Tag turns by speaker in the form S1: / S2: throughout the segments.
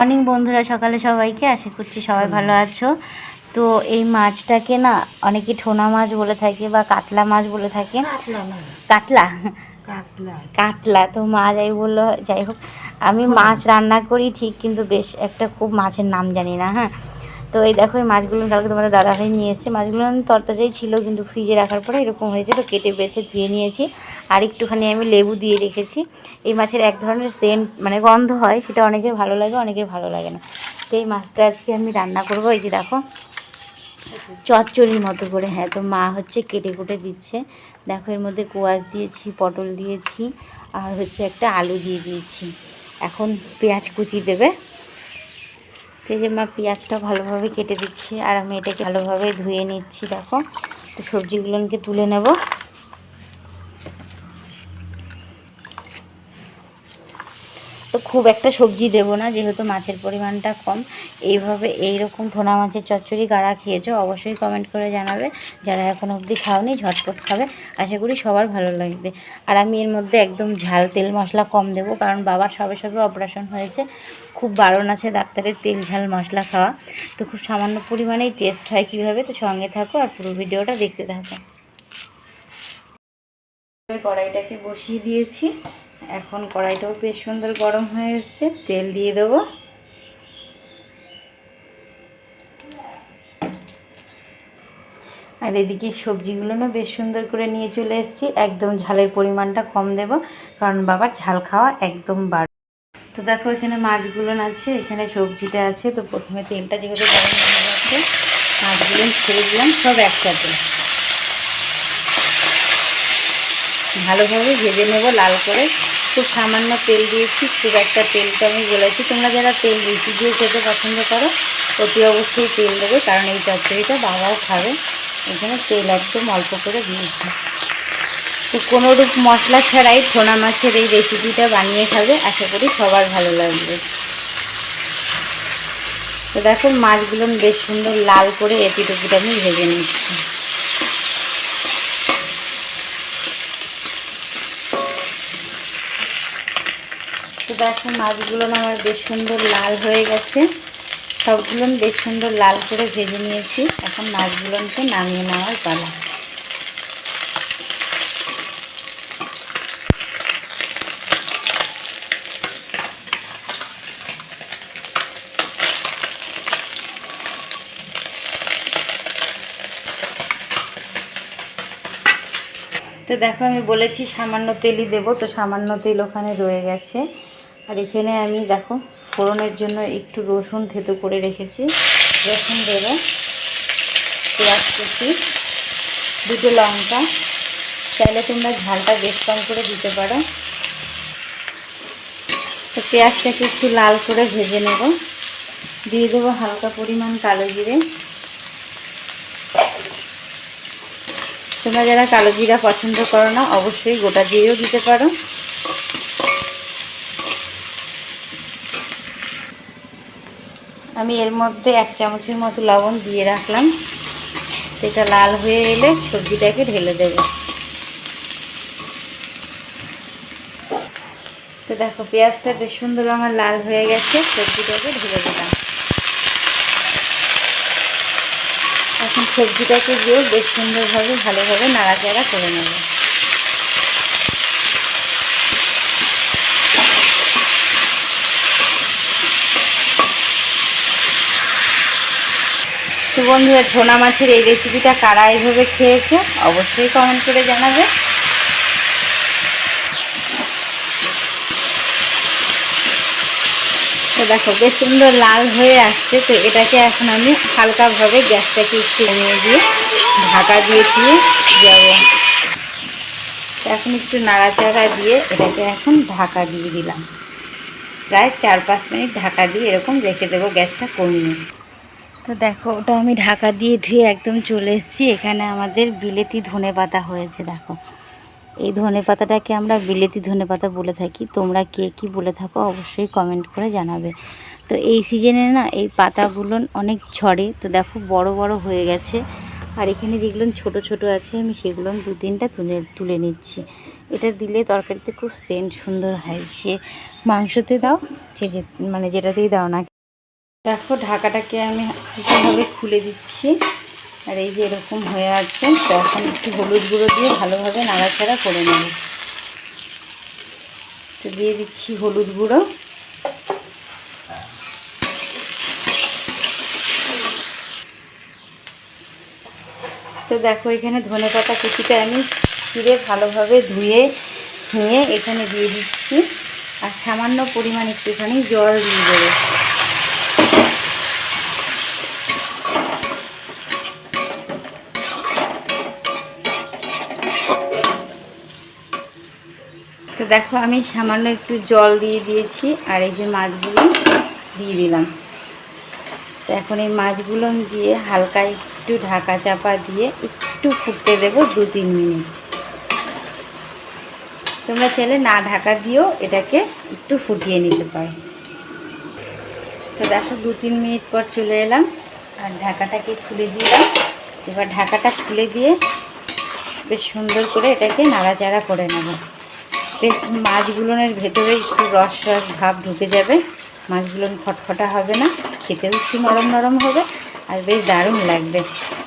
S1: Morning বন্ধুরা সকালে সবাইকে। আশা করছি সবাই ভালো আছো। তো এই মাছটাকে না অনেকে ঠোনা মাছ বলে থাকে বা কাতলা মাছ বলে থাকে।
S2: কাতলা
S1: কাতলা। তো মা যাই বলল যাই হোক আমি মাছ রান্না করি ঠিক কিন্তু বেশ একটা খুব মাছের নাম জানি না হ্যাঁ? তো এই দেখো, এই মাছগুলো কালকে তোমার দাদা ভাই নিয়ে এসেছে। মাছগুলো তরতাজাই ছিল, কিন্তু ফ্রিজে রাখার পরে এরকম হয়েছে তো, কেটে বেছে ধুয়ে নিয়েছি। আর একটুখানি আমি লেবু দিয়ে রেখেছি। এই মাছের এক ধরনের সেন্ট মানে গন্ধ হয়, সেটা অনেকের ভালো লাগে, অনেকের ভালো লাগে না। তো এই মাছটা আজকে আমি রান্না করব, এই যে দেখো, চচ্চড়ির মতো করে। হ্যাঁ তো মা হচ্ছে কেটে কুটে দিচ্ছে। দেখো, এর মধ্যে কোয়াশ দিয়েছি, পটল দিয়েছি, আর হচ্ছে একটা আলু দিয়ে দিয়েছি। এখন পেঁয়াজ কুচি দেবে। এই যে মা পেঁয়াজটা ভালোভাবে কেটে দিচ্ছি আর আমি এটাকে ভালোভাবে ধুয়ে নিচ্ছি, দেখো। তো সবজিগুলোকে তুলে নেব। তো খুব একটা সবজি দেবো না, যেহেতু মাছের পরিমাণটা কম। এইভাবে এই রকম ঠোনা মাছের চচ্চড়ি গাড়া খেয়েছো, অবশ্যই কমেন্ট করে জানাবে। যারা এখন অবধি খাওনি, ঝটপট খাবে। আশা করি সবার ভালো লাগবে। আর আমি এর মধ্যে একদম ঝাল তেল মশলা কম দেবো, কারণ বাবার সবে সবে অপারেশন হয়েছে। খুব বারণ আছে ডাক্তারের তেল ঝাল মশলা খাওয়া। তো খুব সামান্য পরিমাণেই টেস্ট হয় কীভাবে, তো সঙ্গে থাকো আর পুরো ভিডিওটা দেখতে থাকো। কড়াইটাকে বসিয়ে দিয়েছি। এখন কড়াইটাও বেশ সুন্দর গরম হয়ে এসছে, তেল দিয়ে দেবো। আর এদিকে সবজিগুলো না বেশ সুন্দর করে নিয়ে চলে এসেছি, একদম ঝালের পরিমাণটা কম দেব, কারণ বাবার ঝাল খাওয়া একদম বার তো দেখো এখানে মাছগুলো আছে এখানে সবজিটা আছে, তো প্রথমে তেলটা যেহেতু গরম হয়ে গেছে মাছগুলো ছেড়ে দিলাম, সব একসাথে। ভালোভাবে ভেজে নেব, লাল করে। খুব সামান্য তেল দিয়েছি, খুব একটা তেলটা আমি বলেছি তোমরা যারা তেল বেশি দিয়ে খেতে পছন্দ করো, অতি অবশ্যই তেল দেবে, কারণ এই চচ্চড়িটা বাবাও খাবে। এখানে তেল একদম অল্প করে দিয়েছি তো কোনো রূপ মশলা ছাড়াই ঠোনা মাছের এই রেসিপিটা বানিয়ে খাবে, আশা করি সবার ভালো লাগবে। তো দেখো, মাছগুলো বেশ সুন্দর লাল করে এপিটুপিটা আমি ভেজে নিচ্ছি। তো দেখো মাছগুলো আমার বেশ সুন্দর লাল হয়ে গেছে। সবগুলো বেশ সুন্দর লাল করে ভেজে নিয়েছি। এখন মাছগুলোকে নামিয়ে নেওয়ার পালা। তো দেখো আমি বলেছি সামান্য তেলই দেবো, তো সামান্য তেল ওখানে রয়ে গেছে। আর এখানে আমি দেখো, ফোড়নের জন্য একটু রসুন থেতো করে রেখেছি। রসুন দেবো, পেঁয়াজ কুচি, দুটো লঙ্কা। চাইলে তোমরা ঝালটা বেশ কম করে দিতে পারো। তো পেঁয়াজটাকে একটু লাল করে ভেজে নেব। দিয়ে দেবো হালকা পরিমাণ কালো জিরে। তোমরা যারা কালো জিরা পছন্দ করো না, অবশ্যই গোটা জিরেও দিতে পারো। আমি এর মধ্যে এক চামচের মতো লবণ দিয়ে রাখলাম। সেটা লাল হয়ে এলে সবজিটাকে ঢেলে দেবো। তো দেখো, পেঁয়াজটা বেশ সুন্দর আমার লাল হয়ে গেছে, সবজিটাকে ঢেলে দিলাম। এখন সবজিটাকে দিয়েও বেশ সুন্দরভাবে, ভালোভাবে নাড়াচাড়া করে নেব। বন্ধুরা ঠোনা মাছের এই রেসিপিটা কারা এইভাবে খেয়েছে অবশ্যই কমেন্ট করে জানাবে। তো দেখো, বেশ সুন্দর লাল হয়ে আসছে। তো এটাকে এখন আমি হালকাভাবে গ্যাসটাকে একটু কমিয়ে দিয়ে ঢাকা দিয়ে দিয়ে যাব এখন একটু নাড়াচাড়া দিয়ে এটাকে এখন ঢাকা দিয়ে দিলাম। প্রায় চার পাঁচ মিনিট ঢাকা দিয়ে এরকম রেখে দেবো গ্যাসটা কমিয়ে। তো দেখো, ওটা আমি ঢাকা দিয়ে ধুয়ে একদম চলে এসেছি। এখানে আমাদের বিলেতি ধনে পাতা হয়েছে, দেখো। এই ধনে পাতাটাকে আমরা বিলেতি ধনে পাতা বলে থাকি। তোমরা কে কি বলে থাকো অবশ্যই কমেন্ট করে জানাবে। তো এই সিজনে না, এই পাতাগুলো অনেক ঝরে। তো দেখো, বড় বড় হয়ে গেছে। আর এখানে যেগুলো ছোট ছোট আছে, আমি সেগুলো দু তিনটা তুলে তুলে নিচ্ছি। এটা দিলে তরকারিতে খুব সেন্ট সুন্দর হয়। সে মাংসতে দাও, যে যে মানে যেটাতেই দাও না দেখো, ঢাকাটাকে আমি হালকাভাবে খুলে দিচ্ছি। আর এই যে এরকম হয়ে আছে, তো এখন একটু হলুদ গুঁড়ো দিয়ে ভালোভাবে নাড়াচাড়া করে নেব। তো দিয়ে দিচ্ছি হলুদ গুঁড়ো। তো দেখো, এখানে ধনে পাতা কুচিটা আমি ছিঁড়ে ভালোভাবে ধুয়ে নিয়ে এখানে দিয়ে দিচ্ছি। আর সামান্য পরিমাণ একটুখানি জল দিয়ে দেবো। তো দেখো আমি সামান্য একটু জল দিয়ে দিয়েছি আর এই যে মাছগুলো দিয়ে দিলাম। তো এখন এই মাছগুলো দিয়ে হালকা একটু ঢাকা চাপা দিয়ে একটু ফুটতে দেবো দু তিন মিনিট। তোমরা চাইলে না ঢাকা দিয়েও এটাকে একটু ফুটিয়ে নিতে পারো। তো দেখো দু তিন মিনিট পর চলে এলাম আর ঢাকাটাকে খুলে দিলাম। এবার ঢাকাটা খুলে দিয়ে বেশ সুন্দর করে এটাকে নাড়াচাড়া করে নেব। বেশ মাছগুলোনের ভেতরে একটু রস রস ভাব ঢুকে যাবে, মাছগুলো খটখটা হবে না, খেতেও একটু নরম নরম হবে আর বেশ দারুণ লাগবে।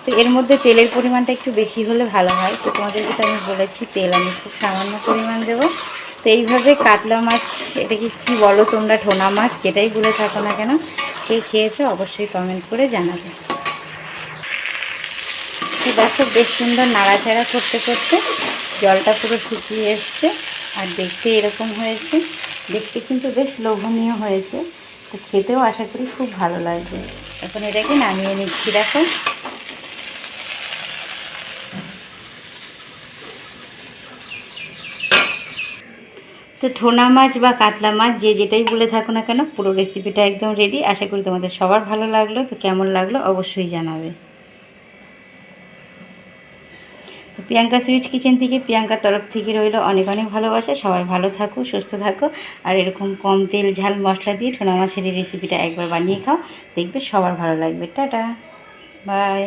S1: তো এর মধ্যে তেলের পরিমাণটা একটু বেশি হলে ভালো হয়। তো তোমাদেরকে তো আমি বলেছি, তেল আমি খুব সামান্য পরিমাণ দেবো। তো এইভাবে কাতলা মাছ, এটাকে কি বলো তোমরা, ঠোনা মাছ, যেটাই বলে থাকো না কেন, কে খেয়েছো অবশ্যই কমেন্ট করে জানাবে। তো দেখো বেশ সুন্দর নাড়াচাড়া করতে করতে জলটা পুরো শুকিয়ে এসছে। আর দেখতে এরকম হয়েছে। দেখতে কিন্তু বেশ লোভনীয় হয়েছে। তো খেতেও আশা করি খুব ভালো লাগবে। এখন এটাকে নামিয়ে নিচ্ছি, দেখো। তো ঠোনা মাছ বা কাতলা মাছ, যে যেটাই বলে থাকো না কেন, পুরো রেসিপিটা একদম রেডি আশা করি তোমাদের সবার ভালো লাগল। তো কেমন লাগল অবশ্যই জানাবে তো প্রিয়াঙ্কা সুইটস কিচেন থেকে প্রিয়াঙ্কার তরফ থেকে রইল অনেক অনেক ভালোবাসা। সবাই ভালো থাকো, সুস্থ থাকো। আর এরকম কম তেল, ঝাল মশলা দিয়ে ঠোনা মাছের রেসিপিটা একবার বানিয়ে খাও। দেখবে সবার ভালো লাগবে। টাটা। বাই।